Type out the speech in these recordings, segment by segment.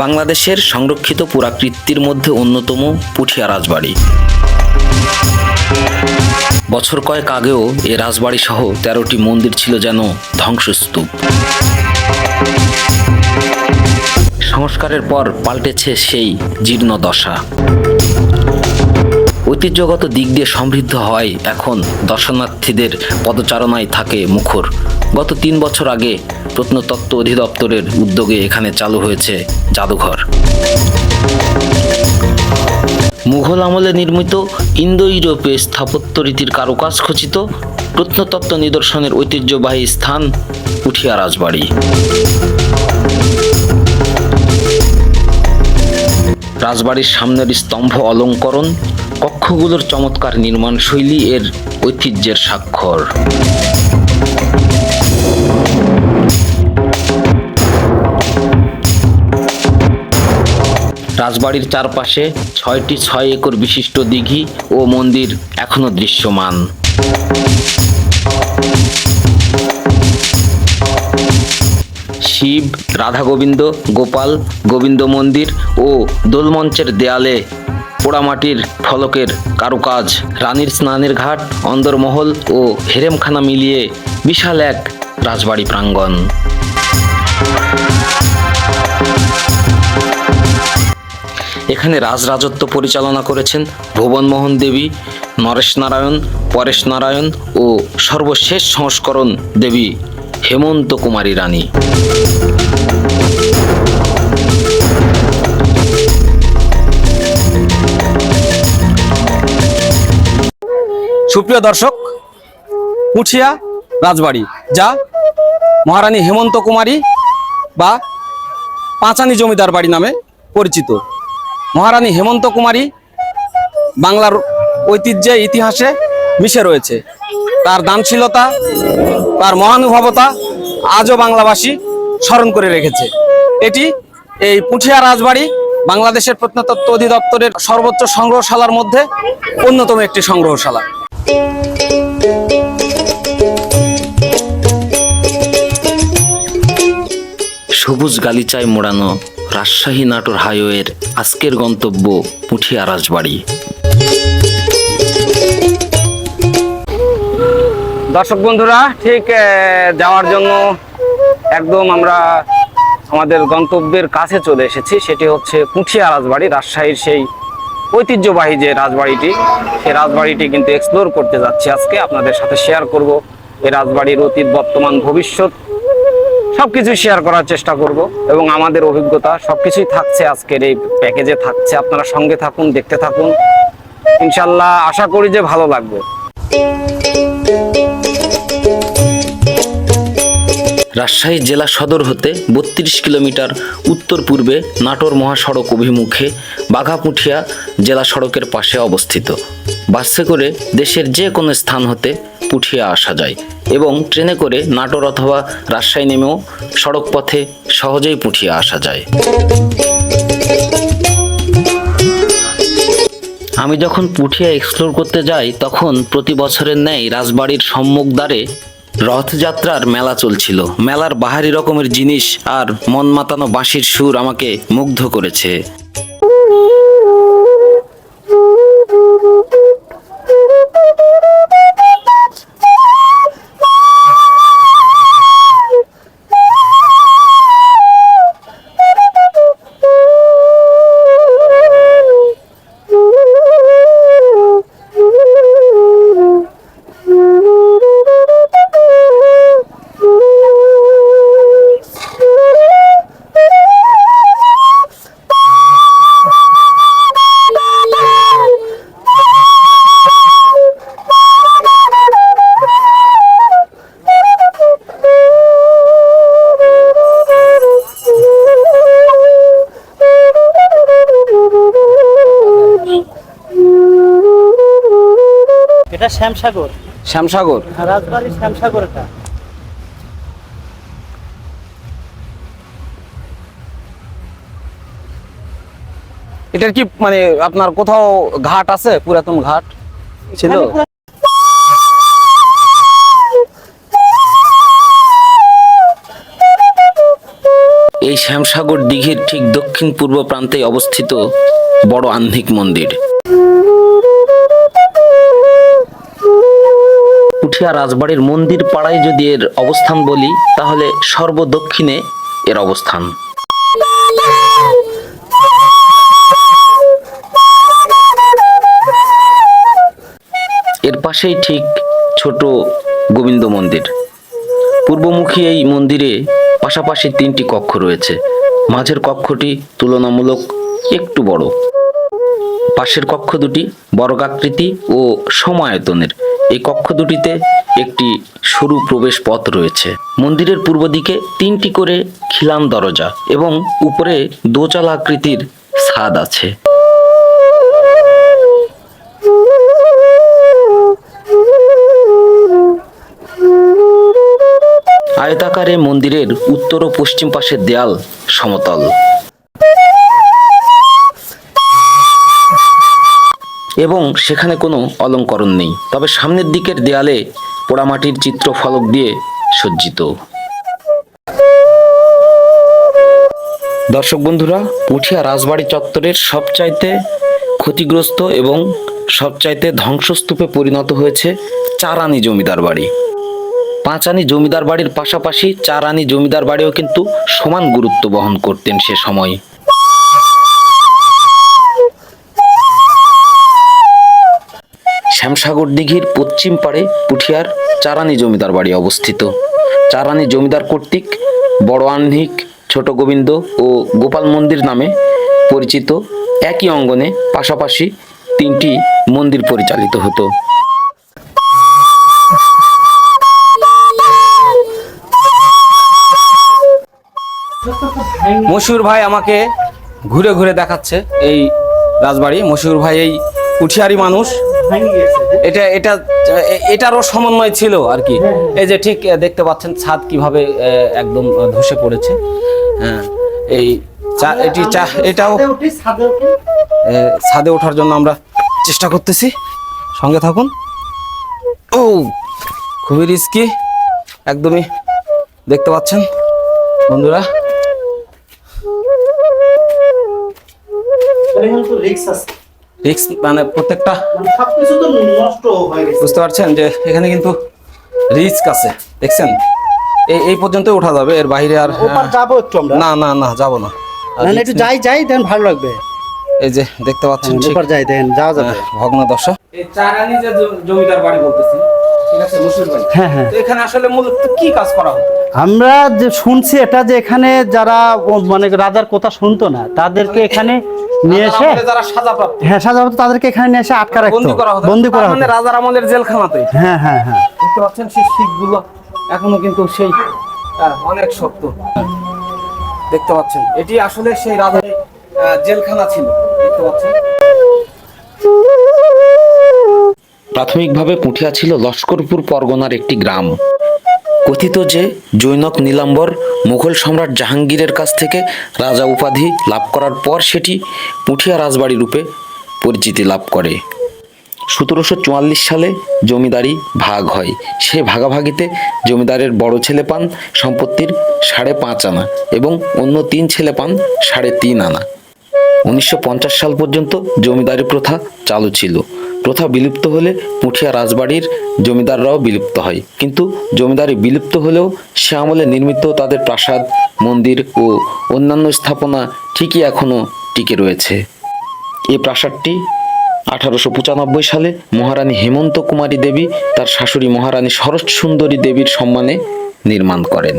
বাংলাদেশের সংরক্ষিত পুরাকৃতির মধ্যে অন্যতম পুঠিয়া রাজবাড়ি। বছর কয়েক আগেও এ রাজবাড়ি সহ তেরোটি মন্দির ছিল যেন ধ্বংসস্তূপ। সংস্কারের পর পাল্টেছে সেই জীর্ণ দশা ঐতিহ্যগত দিক দিয়ে সমৃদ্ধ হয় এখন দর্শনার্থীদের পদচারণায় থাকে মুখর। গত তিন বছর আগে প্রত্নতত্ত্ব অধিদপ্তরের উদ্যোগে এখানে চালু হয়েছে জাদুঘর। মুঘল আমলে নির্মিত ইন্দো ইউরোপীয় স্থাপত্য রীতির কারুকাজ খচিত প্রত্নতত্ত্ব নিদর্শনের ঐতিহ্যবাহী স্থান উঠিয়া রাজবাড়ি। রাজবাড়ির সামনের স্তম্ভ অলঙ্করণ কক্ষগুলোর চমৎকার নির্মাণ শৈলী এর ঐতিহ্যের স্বাক্ষর। রাজবাড়ির চারপাশে ছয়টি ছয় একর বিশিষ্ট দিঘি ও মন্দির এখনও দৃশ্যমান। শিব, রাধা গোবিন্দ, গোপাল, গোবিন্দ মন্দির ও দোলমঞ্চের দেয়ালে পোড়ামাটির ফলকের কারুকাজ, রানীর স্নানের ঘাট, অন্দরমহল ও হেরেমখানা মিলিয়ে বিশাল এক রাজবাড়ি প্রাঙ্গণ। এখানে রাজরাজত্ব পরিচালনা করেছেন ভুবনমোহন দেবী, নরেশ নারায়ণ, পরেশ নারায়ণ ও সর্বশেষ সংস্করণ দেবী হেমন্ত কুমারী রানী। সুপ্রিয় দর্শক পুঠিয়া রাজবাড়ি, যা মহারানী হেমন্ত কুমারী বা পাঁচানি জমিদার বাড়ি নামে পরিচিত। মহারানী হেমন্ত কুমারী বাংলার ঐতিহ্যে, ইতিহাসে মিশে রয়েছে। তার দানশীলতা, তার মহানুভবতা আজও বাংলাবাসী স্মরণ করে রেখেছে। এটি এই পুঠিয়া রাজবাড়ি বাংলাদেশের প্রত্নতত্ত্ব অধিদপ্তরের সর্বোচ্চ সংগ্রহশালার মধ্যে অন্যতম একটি সংগ্রহশালা। সবুজ গালিচায় মোড়ানো রাজশাহী নাটোর হাইওয়ের আজকের গন্তব্য পুঠিয়া রাজবাড়ি। দর্শক বন্ধুরা, ঠিক যাওয়ার জন্য একদম আমরা আমাদের গন্তব্যের কাছে চলে এসেছি। সেটি হচ্ছে পুঠিয়া রাজবাড়ি, রাজশাহীর সেই ঐতিহ্যবাহী যে রাজবাড়িটি সে রাজবাড়িটি কিন্তু এক্সপ্লোর করতে যাচ্ছি আজকে। আপনাদের সাথে শেয়ার করব এই রাজবাড়ির অতীত, বর্তমান, ভবিষ্যৎ। সবকিছু শেয়ার করার চেষ্টা করব এবং আমাদের অভিজ্ঞতা সবকিছুই থাকছে আজকের এই প্যাকেজে থাকছে। আপনারা সঙ্গে থাকুন, দেখতে থাকুন। ইনশাল্লাহ আশা করি যে ভালো লাগবে। রাজশাহী জেলা সদর হতে বত্রিশ কিলোমিটার উত্তর পূর্বে নাটোর মহাসড়ক অভিমুখে বাঘাপুঠিয়া জেলা সড়কের পাশে অবস্থিত। বাসে করে দেশের যে কোনো স্থান হতে পুঠিয়া আসা যায় এবং ট্রেনে করে নাটোর অথবা রাজশাহী নেমেও সড়ক পথে সহজেই পুঠিয়া আসা যায়। আমি যখন পুঠিয়া এক্সপ্লোর করতে যাই, তখন প্রতি বছরের ন্যায় রাজবাড়ির সম্মুখদ্বারে রথযাত্রার মেলা চলছিল। মেলার বাহারি রকমের জিনিস আর মন মাতানো বাঁশির সুর আমাকে মুগ্ধ করেছে। এটা শ্যামসাগর। শ্যামসাগর? রাজবাড়ির শ্যামসাগর এটা। এটার কি মানে আপনার কোথাও ঘাট আছে? পুরাতন ঘাট? ছিল? এই শ্যামসাগর দিঘির ঠিক দক্ষিণ পূর্ব প্রান্তে অবস্থিত বড় আহ্নিক মন্দির। পুঠিয়া রাজবাড়ির মন্দির পাড়ায় যদি এর অবস্থান বলি, তাহলে সর্বদক্ষিণে এর অবস্থান। এর পাশেই ঠিক ছোট গোবিন্দ মন্দির। পূর্বমুখী এই মন্দিরে পাশাপাশি তিনটি কক্ষ রয়েছে। মাঝের কক্ষটি তুলনামূলক একটু বড়। পাশের কক্ষ দুটি বর্গাকৃতি ও সমায়তনের এই কক্ষ দুটিতে একটি সরু প্রবেশ পথ রয়েছে। মন্দিরের পূর্ব দিকে তিনটি করে খিলান দরজা এবং উপরে দোচালা আকৃতির ছাদ আছে। আয়তাকারে মন্দিরের উত্তর ও পশ্চিম পাশের দেয়াল সমতল। এবং সেখানে কোনো অলঙ্করণ নেই। তবে সামনের দিকের দেয়ালে পোড়ামাটির চিত্র ফলক দিয়ে সজ্জিত। দর্শক বন্ধুরা, পুঠিয়া রাজবাড়ি চত্বরের সবচাইতে ক্ষতিগ্রস্ত এবং সবচাইতে ধ্বংসস্তূপে পরিণত হয়েছে চারানি জমিদার বাড়ি। পাঁচানি জমিদার বাড়ির পাশাপাশি চারানি জমিদার বাড়িও কিন্তু সমান গুরুত্ব বহন করতেন সে সময়। শ্যামসাগর দিঘির পশ্চিম পাড়ে পুঠিয়ার চারানি জমিদার বাড়ি অবস্থিত। চারানি জমিদার কর্তৃক বড় আহ্নিক, ছোট গোবিন্দ ও গোপাল মন্দির নামে পরিচিত একই অঙ্গনে পাশাপাশি তিনটি মন্দির পরিচালিত হতো। মশিউর ভাই আমাকে ঘুরে ঘুরে দেখাচ্ছে এই রাজবাড়ি। মশিউর ভাই এই উঠিয়ারি মানুষ। এটা এটা এটারও সমন্বয় ছিল আর কি। এই যে ঠিক দেখতে পাচ্ছেন ছাদ কীভাবে একদম ধসে পড়েছে। হ্যাঁ এই চা এটি চা এটাও ছাদে ওঠার জন্য আমরা চেষ্টা করতেছি। সঙ্গে থাকুন। ও খুবই রিস্কি একদমই দেখতে পাচ্ছেন বন্ধুরা। রিক্স আছে। রিক্স মানে প্রত্যেকটা হয়ে বুঝতে পারছেন যে এখানে কিন্তু রিস্ক আছে দেখছেন? এই এই পর্যন্ত ওঠা যাবে এর বাইরে আর ওপার যাব একটু আমরা? না না না যাব না। একটু যাই যাই দেন ভালো লাগবে। এই যে দেখতে পাচ্ছেন ঠিক। ওপার যাই দেন যাওয়া যাবে। ভগ্ন দশা এই চারানি যে জমিদার বাড়ি বলতেছি ঠিক আছে মুসুর বাড়ি। হ্যাঁ হ্যাঁ। এখানে আসলে মূলত কি কাজ করা হতো? আমরা যে শুনছি এটা যে এখানে যারা মানে রাজার কথা শুনতো না তাদেরকে এখানে নিয়ে এসে যারা সাজা প্রাপ্ত। হ্যাঁ সাধারণত তাদেরকে এখানে নিয়ে এসে আটকা রাখতো। বন্দি করা হতো। বন্দি করা তার হতো। মানে রাজার আমলের জেলখানাতে হ্যাঁ হ্যাঁ হ্যাঁ। দেখতে পাচ্ছেন সেই শিখগুলো এখনও কিন্তু সেই অনেক শক্ত। দেখতে পাচ্ছেন? এটি আসলে সেই রাজার জেলখানা ছিল। দেখতে পাচ্ছেন? প্রাথমিকভাবে পুঠিয়া ছিল লস্করপুর পরগনার একটি গ্রাম। কথিত যে, জৈনক নীলাম্বর মুঘল সম্রাট জাহাঙ্গীরের কাছ থেকে রাজা উপাধি লাভ করার পর সেটি পুঠিয়া রাজবাড়ি রূপে পরিচিতি লাভ করে। সতেরোশো চুয়াল্লিশ সালে জমিদারি ভাগ হয়। সে ভাগাভাগিতে জমিদারের বড় ছেলে পান সম্পত্তির সাড়ে পাঁচ আনা এবং অন্য তিন ছেলে পান সাড়ে তিন আনা। উনিশশো পঞ্চাশ সাল পর্যন্ত জমিদারি প্রথা চালু ছিল। প্রথা বিলুপ্ত হলে পুঠিয়া রাজবাড়ির জমিদাররাও বিলুপ্ত হয়। কিন্তু জমিদারি বিলুপ্ত হলেও সে আমলে নির্মিত তাদের প্রাসাদ, মন্দির ও অন্যান্য স্থাপনা ঠিকই এখনও টিকে রয়েছে। এই প্রাসাদটি আঠারোশো পঁচানব্বই সালে মহারানী হেমন্ত কুমারী দেবী তার শাশুড়ি মহারানী শরৎ সুন্দরী দেবীর সম্মানে নির্মাণ করেন।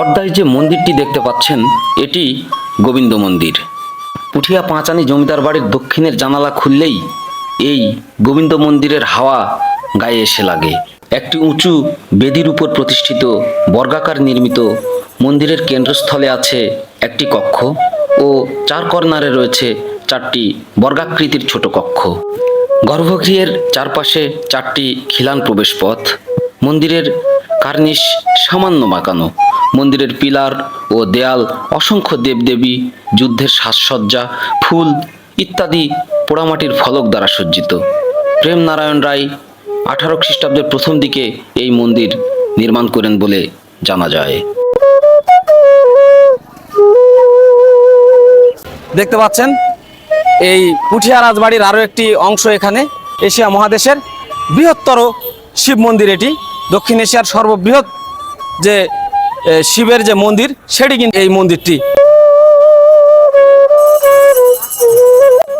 পর্দায় যে মন্দিরটি দেখতে পাচ্ছেন, এটি গোবিন্দ মন্দির। পুঠিয়া পাঁচানি জমিদার বাড়ির দক্ষিণের জানালা খুললেই এই গোবিন্দ মন্দিরের হাওয়া গায়ে এসে লাগে। একটি উঁচু বেদির উপর প্রতিষ্ঠিত বর্গাকার নির্মিত মন্দিরের কেন্দ্রস্থলে আছে একটি কক্ষ ও চার কর্নারে রয়েছে চারটি বর্গাকৃতির ছোট কক্ষ। গর্ভগৃহের চারপাশে চারটি খিলান প্রবেশ পথ মন্দিরের কার্নিশ সামান্য বাঁকানো মন্দিরের পিলার ও দেয়াল, অসংখ্য দেবদেবী, যুদ্ধের সাজসজ্জা, ফুল ইত্যাদি পোড়ামাটির ফলক দ্বারা সজ্জিত। প্রেম নারায়ণ রায় আঠারো খ্রিস্টাব্দের প্রথম দিকে এই মন্দির নির্মাণ করেন বলে জানা যায়। দেখতে পাচ্ছেন, এই পুঠিয়া রাজবাড়ির আরও একটি অংশ এখানে, এশিয়া মহাদেশের বৃহত্তর শিব মন্দির এটি। দক্ষিণ এশিয়ার সর্ববৃহৎ যে শিবের যে মন্দির, সেটি কিন্তু এই মন্দিরটি।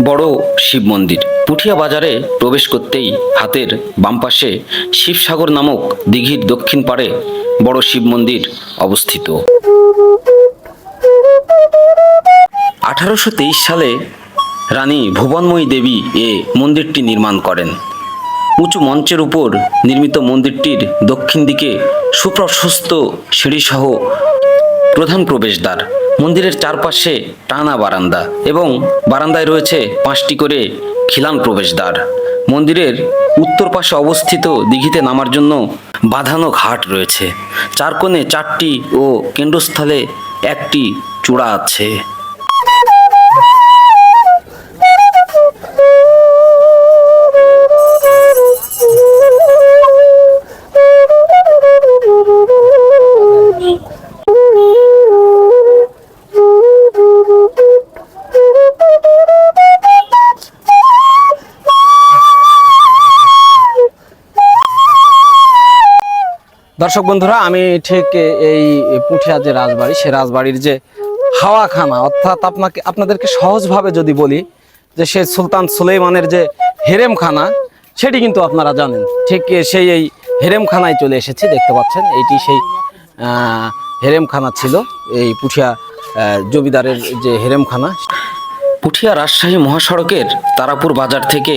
বড় শিব মন্দির। পুঠিয়া বাজারে প্রবেশ করতেই হাতের বাম পাশে শিবসাগর নামক দিঘির দক্ষিণ পাড়ে বড় শিব মন্দির অবস্থিত। আঠারোশো তেইশ সালে রানী ভুবনময়ী দেবী এ মন্দিরটি নির্মাণ করেন। উঁচু মঞ্চের উপর নির্মিত মন্দিরটির দক্ষিণ দিকে সুপ্রশস্ত সিঁড়িসহ প্রধান প্রবেশদ্বার। মন্দিরের চারপাশে টানা বারান্দা এবং বারান্দায় রয়েছে পাঁচটি করে খিলান প্রবেশদ্বার। মন্দিরের উত্তর পাশে অবস্থিত দিঘিতে নামার জন্য বাঁধানো ঘাট রয়েছে। চার কোণে চারটি ও কেন্দ্রস্থলে একটি চূড়া আছে। দর্শক বন্ধুরা, আমি ঠিক এই পুঠিয়া যে রাজবাড়ি, সে রাজবাড়ির যে হাওয়াখানা, অর্থাৎ আপনাকে, আপনাদেরকে সহজভাবে যদি বলি যে সে সুলতান সুলেইমানের যে হেরেমখানা, সেটি কিন্তু আপনারা জানেন। ঠিক সেই এই হেরেমখানায় চলে এসেছি, দেখতে পাচ্ছেন এইটি সেই হেরেমখানা ছিল, এই পুঠিয়া জমিদারের যে হেরেমখানা। পুঠিয়া রাজশাহী মহাসড়কের তারাপুর বাজার থেকে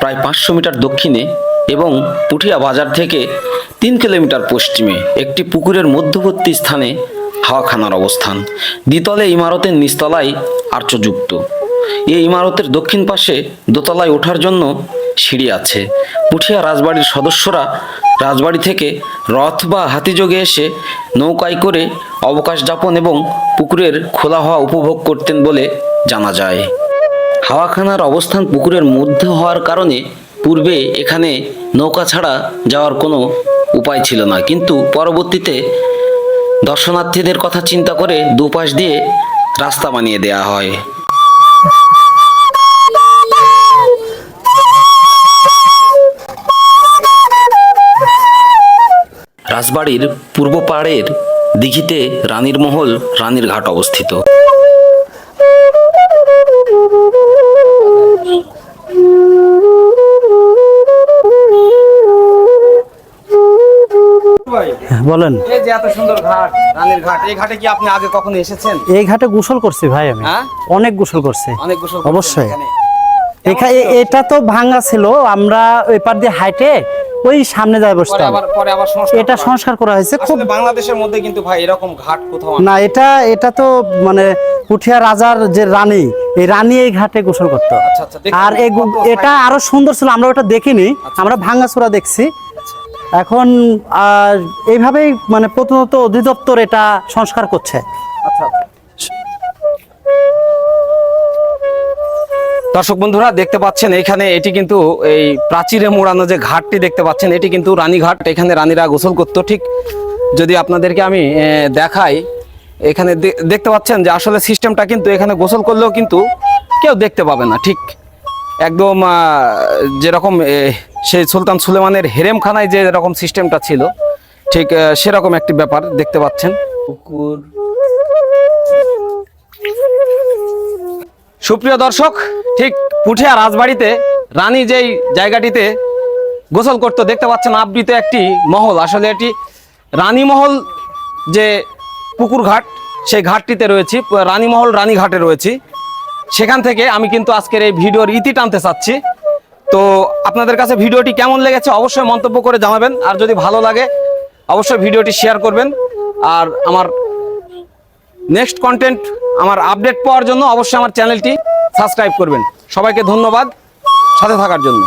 প্রায় পাঁচশো মিটার দক্ষিণে এবং পুঠিয়া বাজার থেকে তিন কিলোমিটার পশ্চিমে একটি পুকুরের মধ্যবর্তী স্থানে হাওয়াখানার অবস্থান। দ্বিতলে ইমারতের নিচতলায় আর্চযুক্ত। এই ইমারতের দক্ষিণ পাশে দোতলায় ওঠার জন্য সিঁড়ি আছে। পুঠিয়া রাজবাড়ির সদস্যরা রাজবাড়ি থেকে রথ বা হাতিযোগে এসে নৌকায় করে অবকাশ যাপন এবং পুকুরের খোলা হওয়া উপভোগ করতেন বলে জানা যায়। হাওয়াখানার অবস্থান পুকুরের মধ্যে হওয়ার কারণে পূর্বে এখানে নৌকা ছাড়া যাওয়ার কোনো উপায় ছিল না। কিন্তু পরবর্তীতে দর্শনার্থীদের কথা চিন্তা করে দুপাশ দিয়ে রাস্তা বানিয়ে দেয়া হয়। রাজবাড়ির পূর্ব পাড়ের দিঘিতে রানীর মহল, রানীর ঘাট অবস্থিত। বলেন। এই যে এত সুন্দর ঘাট রানীর ঘাট এই ঘাটে কি আপনি আগে কখনো এসেছেন? এই ঘাটে গোসল করছি ভাই আমি। হ্যাঁ? অনেক গোসল করছি। অনেক গোসল অবশ্যই। এখানে। এটা তো ভাঙা ছিল আমরা ওই পার দিয়ে হাইটে ওই সামনে পরে বসতাম এটা সংস্কার করা হয়েছে খুব বাংলাদেশের মধ্যে কিন্তু ভাই এরকম ঘাট কোথাও না এটা এটা তো মানে পুঠিয়া রাজার যে রানী এই রানী এই ঘাটে গোসল করতো। আচ্ছা, আচ্ছা, আর আচ্ছা। এটা আরও সুন্দর ছিল আমরা ওটা দেখিনি। আমরা ভাঙ্গাচোরা দেখছি। এখন আর এইভাবেই মানে প্রথমত অধিদপ্তর এটা সংস্কার করছে। আচ্ছা। দর্শক বন্ধুরা দেখতে পাচ্ছেন এখানে এটি কিন্তু এই প্রাচীরে মোড়ানো যে ঘাটটি দেখতে পাচ্ছেন এটি কিন্তু রানীঘাট। এখানে রানীরা গোসল করতো ঠিক যদি আপনাদেরকে আমি দেখাই এখানে দেখতে পাচ্ছেন যে আসলে সিস্টেমটা কিন্তু এখানে গোসল করলেও কিন্তু কেউ দেখতে পাবে না ঠিক। একদম যেরকম সেই সুলতান সুলেমানের হেরেমখানায় যে রকম সিস্টেমটা ছিল ঠিক সেরকম একটি ব্যাপার দেখতে পাচ্ছেন। পুকুর। সুপ্রিয় দর্শক ঠিক পুঠিয়া রাজবাড়িতে রানী যেই জায়গাটিতে গোসল করতো দেখতে পাচ্ছেন আবৃত একটি মহল। আসলে এটি রানী মহল যে পুকুর ঘাট সেই ঘাটটিতে রয়েছি রানী মহল রানী ঘাটে রয়েছি। সেখান থেকে আমি কিন্তু আজকের এই ভিডিওর ইতি টানতে চাচ্ছি। তো আপনাদের কাছে ভিডিওটি কেমন লেগেছে অবশ্যই মন্তব্য করে জানাবেন। আর যদি ভালো লাগে, অবশ্যই ভিডিওটি শেয়ার করবেন। আর আমার নেক্সট কন্টেন্ট আমার আপডেট পাওয়ার জন্য অবশ্যই আমার চ্যানেলটি সাবস্ক্রাইব করবেন। সবাইকে ধন্যবাদ। সাথে থাকার জন্য।